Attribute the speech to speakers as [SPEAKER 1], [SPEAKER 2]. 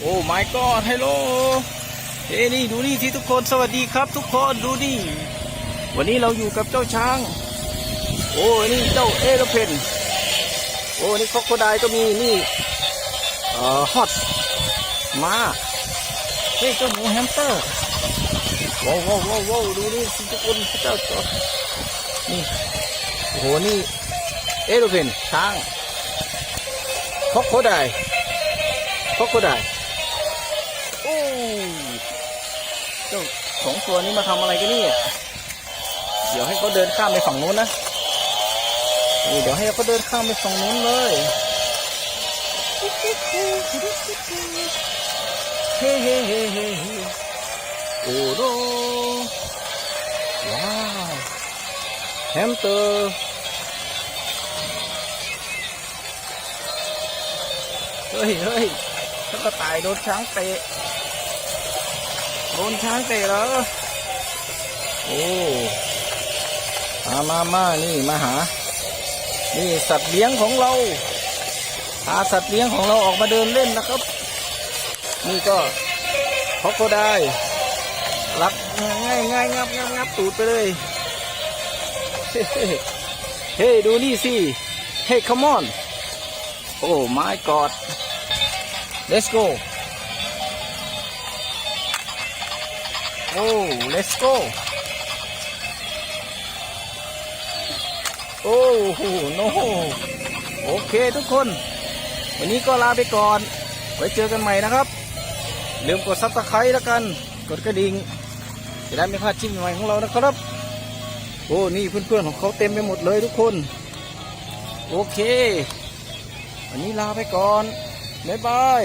[SPEAKER 1] โอ้ my god ฮัลโหลเอ้นี่ดูนี่ที่ทุกคนสวัสดีครับ ทุกคนดูนี่ วันนี้เราอยู่กับเจ้าช้าง โอ้นี่เจ้าเอโรเพนโอ้นี่คอกโคไดก็มีนี่เอ่อฮอตมาเฮ้ยเจ้าหมูแฮมสเตอร์ว้าวว้าวว้าวดูนี่ทุกคนเจ้าจอนี่โอ้โหนี่เอโรเพนช้างคอกโคไดคอกโคไดโอ้เจ้าสองตัวนี้มาทำอะไรกันนี่เดี๋ยวให้เขาเดินข้ามไปฝั่งนู้นนะเดี๋ยวให้เขาเดินข้ามไปฝั่งนู้นเลยเฮ้เฮ้เฮ้เฮ้โอ้โหว้าวแฮมเตอร์เฮ้ยเฮ้ยถ้ากระต่ายโดนช้างเตะ โดนช้างเตะเหรอโอ้มามามานี่มาหา นี่สัตว์เลี้ยงของเราพาสัตว์เลี้ยงของเราออกมาเดินเล่นนะครับ นี่ก็เขาก็ได้รับง่ายง่ายงับงับงับตูดไปเลยเฮ้เฮ้ดูนี่สิเฮ้ come on โอ้ my god let's go โอ้ let's go โอ้โหโนโอเคทุกคน วันนี้ก็ลาไปก่อน ไว้เจอกันใหม่นะครับ ลืมกดซับสไครต์แล้วกัน กดกระดิ่งจะได้ไม่พลาดคลิปใหม่ของเรานะครับ โอ้ นี่เพื่อนๆของเขาเต็มไปหมดเลยทุกคน โอเค วันนี้ลาไปก่อน บ๊ายบาย